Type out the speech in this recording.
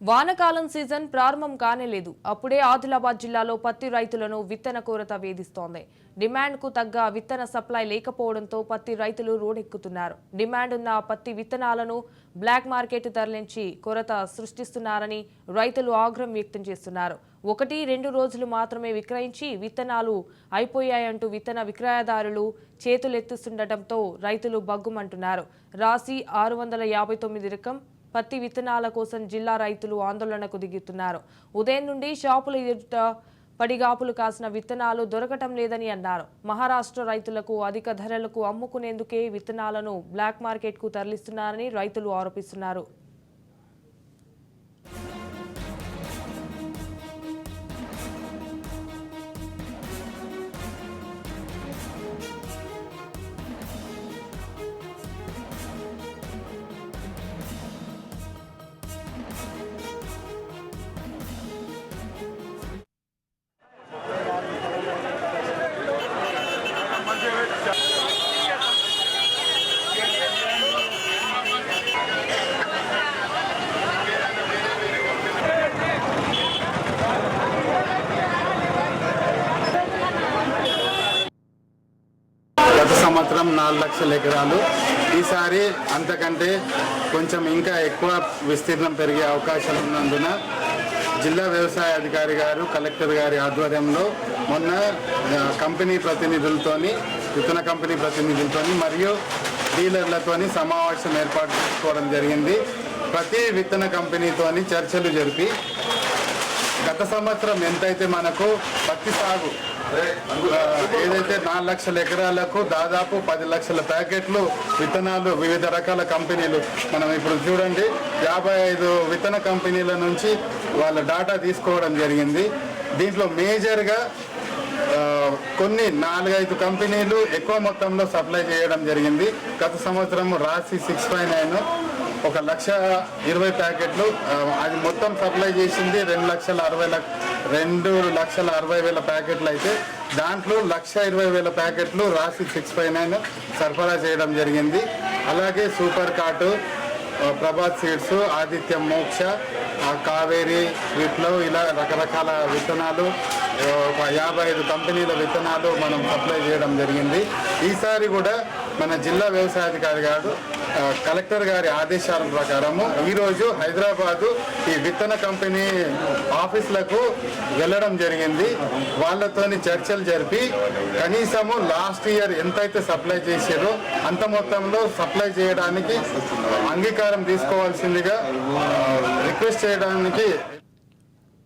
వానకాలం సీజన్ ప్రారంభం కానేలేదు అప్పుడే ఆదిలాబాద్ జిల్లాలో పత్తి రైతులను విత్తన కొరత వేధిస్తోంది. డిమాండ్కు తగ్గ విత్తన సప్లై లేకపోవడంతో పత్తి రైతులు రోడెక్కుతున్నారు. డిమాండ్ ఉన్న పత్తి విత్తనాలను బ్లాక్ మార్కెట్ తరలించి కొరత సృష్టిస్తున్నారని రైతులు ఆగ్రహం వ్యక్తం చేస్తున్నారు. ఒకటి రెండు రోజులు మాత్రమే విక్రయించి విత్తనాలు అయిపోయాయంటూ విత్తన విక్రయదారులు చేతులెత్తుస్తుండటంతో రైతులు బగ్గుమంటున్నారు రాసి ఆరు వందల యాభై తొమ్మిది రకం పత్తి విత్తనాల కోసం జిల్లా రైతులు ఆందోళనకు దిగుతున్నారు. ఉదయం నుండి షాపుల ఎదుట పడిగాపులు కాసిన విత్తనాలు దొరకటం లేదని అన్నారు. మహారాష్ట్ర రైతులకు అధిక ధరలకు అమ్ముకునేందుకే విత్తనాలను బ్లాక్ మార్కెట్కు తరలిస్తున్నారని రైతులు ఆరోపిస్తున్నారు. సంవత్సరం నాలుగు లక్షల ఎకరాలు. ఈసారి అంతకంటే కొంచెం ఇంకా ఎక్కువ విస్తీర్ణం పెరిగే అవకాశం ఉన్నందున జిల్లా వ్యవసాయ అధికారి గారు కలెక్టర్ గారి ఆధ్వర్యంలో మొన్న కంపెనీ ప్రతినిధులతోని విత్తన కంపెనీ ప్రతినిధులతోని మరియు డీలర్లతోని సమావేశం ఏర్పాటు చేసుకోవడం జరిగింది. ప్రతి విత్తన కంపెనీతోని చర్చలు జరిపి గత సంవత్సరం ఎంతైతే మనకు పత్తి సాగు ఏదైతే నాలుగు లక్షల ఎకరాలకు దాదాపు పది లక్షల ప్యాకెట్లు విత్తనాలు వివిధ రకాల కంపెనీలు మనం ఇప్పుడు చూడండి యాభై ఐదు విత్తన కంపెనీల నుంచి వాళ్ళ డాటా తీసుకోవడం జరిగింది. దీంట్లో మేజర్గా కొన్ని నాలుగైదు కంపెనీలు ఎక్కువ మొత్తంలో సప్లై చేయడం జరిగింది. గత సంవత్సరం రాసి సిక్స్ ఫైవ్ నైన్ ఒక లక్ష ఇరవై ప్యాకెట్లు అది మొత్తం సప్లై చేసింది రెండు లక్షల అరవై లక్ష రెండు లక్షల అరవై వేల ప్యాకెట్లు అయితే దాంట్లో లక్ష ఇరవై వేల ప్యాకెట్లు రాసి సిక్స్ ఫైవ్ నైన్ సరఫరా చేయడం జరిగింది. అలాగే super cart Prabhat seeds Aditya Moksha Kaveri వీటిలో ఇలా రకరకాల విత్తనాలు ఒక యాభై ఐదు కంపెనీల విత్తనాలు మనం సప్లై చేయడం జరిగింది. ఈసారి కూడా మన జిల్లా వ్యవసాయాధికారి గారు కలెక్టర్ గారి ఆదేశాల ప్రకారము ఈరోజు హైదరాబాదు ఈ విత్తన కంపెనీ ఆఫీసులకు వెళ్ళడం జరిగింది. వాళ్ళతోని చర్చలు జరిపి కనీసము లాస్ట్ ఇయర్ ఎంతైతే సప్లై చేసారో అంత మొత్తంలో సప్లై చేయడానికి అంగీకారం తీసుకోవాల్సిందిగా రిక్వెస్ట్ చేయడానికి